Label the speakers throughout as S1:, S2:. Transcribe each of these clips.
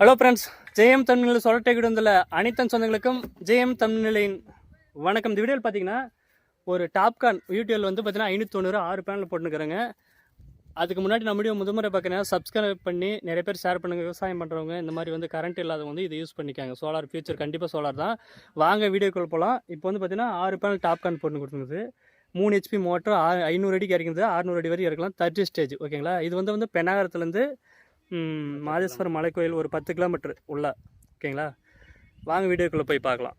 S1: Hello friends ஜெயம் தமிழில் சொல்லட்டை கிடந்துள்ள அனைத்தன் சொந்தங்களுக்கும் ஜெயம் தமிழின் வணக்கம் இந்த வீடியோவில் பார்த்தீங்கன்னா ஒரு டாப்கான் யூடியூபில் வந்து பார்த்தீங்கன்னா ஐநூற்றி தொண்ணூறு ஆறு பேனல் போட்டுருக்குறேங்க அதுக்கு முன்னாடி நம்ம வீடியோ முதமுறை பார்க்கணும் சப்ஸ்கிரைப் பண்ணி நிறைய பேர் ஷேர் பண்ணுங்க. விவசாயம் பண்ணுறவங்க இந்த மாதிரி வந்து கரண்ட் இல்லாதவங்க வந்து இதை யூஸ் பண்ணிக்காங்க. சோலார் ஃபியூச்சர் கண்டிப்பாக சோலார் தான். வாங்க வீடியோக்குள் போகலாம் இப்போ வந்து பார்த்தீங்கன்னா ஆறு பேனல் டாப்கான் போட்டு கொடுத்துருக்குது. மூணு ஹெச்பி மோட்டர் ஆ ஐநூறு அடிக்கு இறங்குது அறுநூறு அடி வரைக்கும் இறக்கலாம். தேர்ட்டி ஸ்டேஜ் ஓகேங்களா இது வந்து வந்து பெண்ணாகரத்துலேருந்து ம், மாதேஸ்வரம் மலைக்கோயில் ஒரு பத்து கிலோமீட்டர் உள்ள ஓகேங்களா வாங்க வீடியோக்குள்ளே போய் பார்க்கலாம்.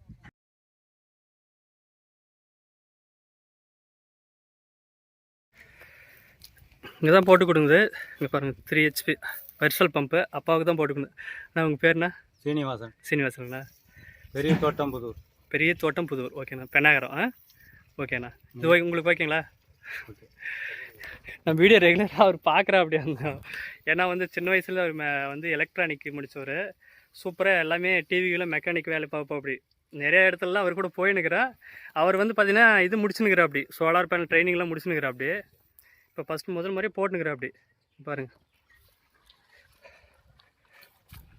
S1: இங்கே தான் போட்டு கொடுங்குது இங்கே பாருங்கள் த்ரீ ஹெச்பி வெர்சல் பம்பு அப்பாவுக்கு தான் போட்டு கொடுங்க நான் உங்கள் பேர் என்ன?
S2: சீனிவாசன்.
S1: சீனிவாசனுங்களா
S2: பெரிய தோட்டம் புதூர்.
S1: பெரிய தோட்டம் புதூர் ஓகேண்ணா பெண்ணாகரம் ஆ? ஓகேண்ணா. இது ஓகே உங்களுக்கு ஓகேங்களா? நான் வீடியோ ரெகுலராக அவர் பார்க்குறா அப்படியே இருந்தோம் ஏன்னா வந்து சின்ன வயசில் அவர் மெ- வந்து எலக்ட்ரானிக் முடித்தவர் சூப்பராக எல்லாமே டிவியில் மெக்கானிக் வேலை பார்ப்போம் அப்படி. நிறைய இடத்துலலாம் அவர் கூட போயின்னுக்கிறா. அவர் வந்து பார்த்தீங்கன்னா இது முடிச்சுனுக்கிறா அப்படி. சோலார் பேனல் ட்ரைனிங்லாம் முடிச்சுனுக்கிறா அப்படி இப்போ ஃபஸ்ட்டு முதல் முறை போட்டுனுக்கிறா அப்படி. பாருங்க.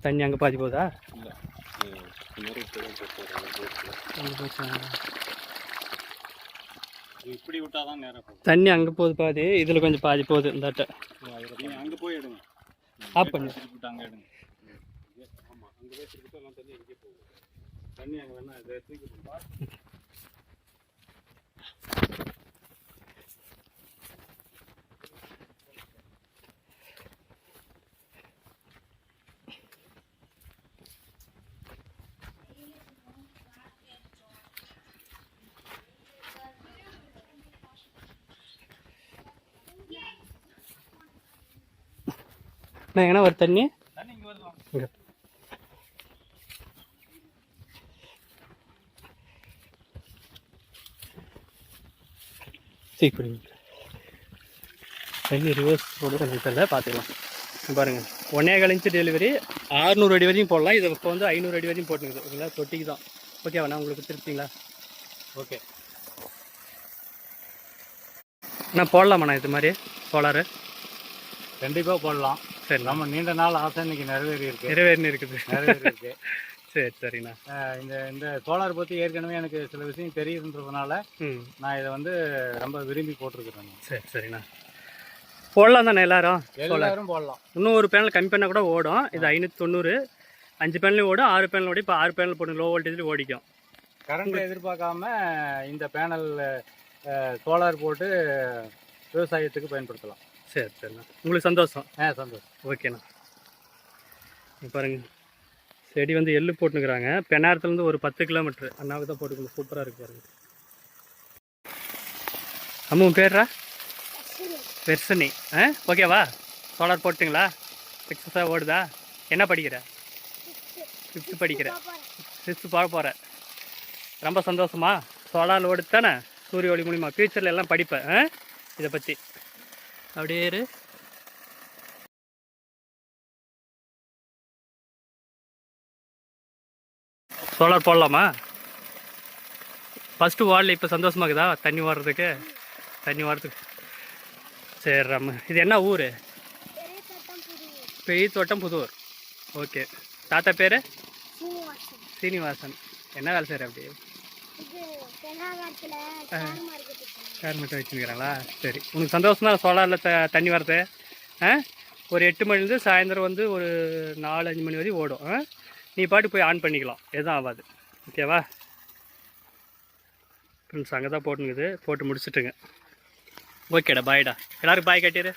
S1: தண்ணி அங்கே பாதி போதா?
S2: இப்படி விட்டா தான் நேரம் போகும்.
S1: தண்ணி அங்கே போகுது பாதி இதில் கொஞ்சம் பாதி போகுது இந்த அட்டை.
S2: அங்கே போய் எடுங்க.
S1: ஆஃப் பண்ணு
S2: அங்கே எடுங்க. ஆமாம் அங்கே போய் திருப்பிட்டு எல்லாம் தண்ணி எங்கே போகும். தண்ணி அங்கே வேணா இதை தூக்கி
S1: நான் எங்கன்னா ஒரு தண்ணி.
S2: தண்ணி இங்கே வருதா
S1: இங்க. சீக் பிடிங்க தண்ணி ரிவர்ஸ் போட கொஞ்சம் தெரியல பார்த்துக்கலாம். இங்க பாருங்க. ஒன்னே கால் இன்ச்சு டெலிவரி ஆறுநூறு அடி வரையும் போடலாம். இது இப்போ வந்து ஐநூறு அடி வரையும் போட்டுருக்குது. ஓகேங்களா? தொட்டிக்கு தான். ஓகேவா? நான் உங்களுக்கு திருப்திங்களா?
S2: ஓகே.
S1: நான் போடலாமாண்ணா இது மாதிரி? சோலாரு
S2: கண்டிப்பாக போடலாம்.
S1: சரி
S2: நம்ம நீண்ட நாள் ஆசை இன்னைக்கு நிறைவேறி இருக்கு.
S1: நிறைவேறினு இருக்குது.
S2: நிறைவேறி இருக்கு.
S1: சரி சரிண்ணா.
S2: இந்த இந்த சோலார் பற்றி ஏற்கனவே எனக்கு சில விஷயம் தெரியுதுன்றதுனால நான் இதை வந்து ரொம்ப விரும்பி போட்டிருக்கிறேன்.
S1: சரி சரிண்ணா. போடலாம் தானே எல்லாரும்?
S2: எல்லாரும் போடலாம்.
S1: இன்னும் ஒரு பேனல் கம்மி பண்ணால் கூட ஓடும். இது ஐநூற்றி தொண்ணூறு அஞ்சு பேனல் ஓடும் ஆறு பேனல் ஓடி இப்போ ஆறு பேனல் போட்டு லோ வோல்டேஜில் ஓடிக்கும்
S2: கரண்ட் எதிர்பார்க்காம இந்த பேனல் சோலார் போட்டு விவசாயத்துக்கு பயன்படுத்தலாம்.
S1: சரி சரிண்ணா உங்களுக்கு சந்தோஷம்?
S2: ஆ சந்தோஷம்.
S1: ஓகேண்ணா இங்க பாருங்க. செடி வந்து எள்ளு போட்டுனுக்குறாங்க. பெண்ணாரத்துலேருந்து ஒரு பத்து கிலோமீட்ரு அண்ணாவுக்கு தான் போட்டுக்கணும். சூப்பராக இருக்கு பாருங்க. அம்மா பேர்ரா? பெர்சனி. ஆ ஓகேவா சோலார் போட்டுங்களா சிக்ஸஸாக ஓடுதா? என்ன படிக்கிற? ஃபிஃப்த்து படிக்கிற. சிக்ஸ்த்து போக போகிற ரொம்ப சந்தோஷமா? சோலார் ஓடுது தானே? சூரிய ஒளி மூலிமா ஃப்யூச்சரில் எல்லாம் படிப்பேன். ஆ? இதை பற்றி அப்படியே இரு. சோலார் போடலாமா? ஃபஸ்ட்டு வாடல இப்போ சந்தோஷமாக்குதா தண்ணி ஓடுறதுக்கு? தண்ணி ஓடுறதுக்கு. சரி ராம இது என்ன ஊர்? பெரிய தோட்டம் புதூர். ஓகே தாத்தா பேர்?
S3: சீனிவாசன்.
S1: சீனிவாசன். என்ன வேலை செய்கிற அப்படி? கார் மட்டும் வச்சுருக்கிறாங்களா? சரி. உனக்கு சந்தோஷம் தான் சோலாரில் த தண்ணி வரது. ஆ? ஒரு எட்டு மணிலேருந்து சாயந்தரம் வந்து ஒரு நாலு அஞ்சு மணி வரையும் ஓடும். நீ பாட்டு போய் ஆன் பண்ணிக்கலாம். எதுவும் ஆகாது. ஓகேவா ஃப்ரெண்ட்ஸ் அங்கே தான் போட்டுங்குது போட்டு முடிச்சுட்டுங்க. ஓகேடா பாய்டா எல்லாருக்கும் பாய் கட்டிடு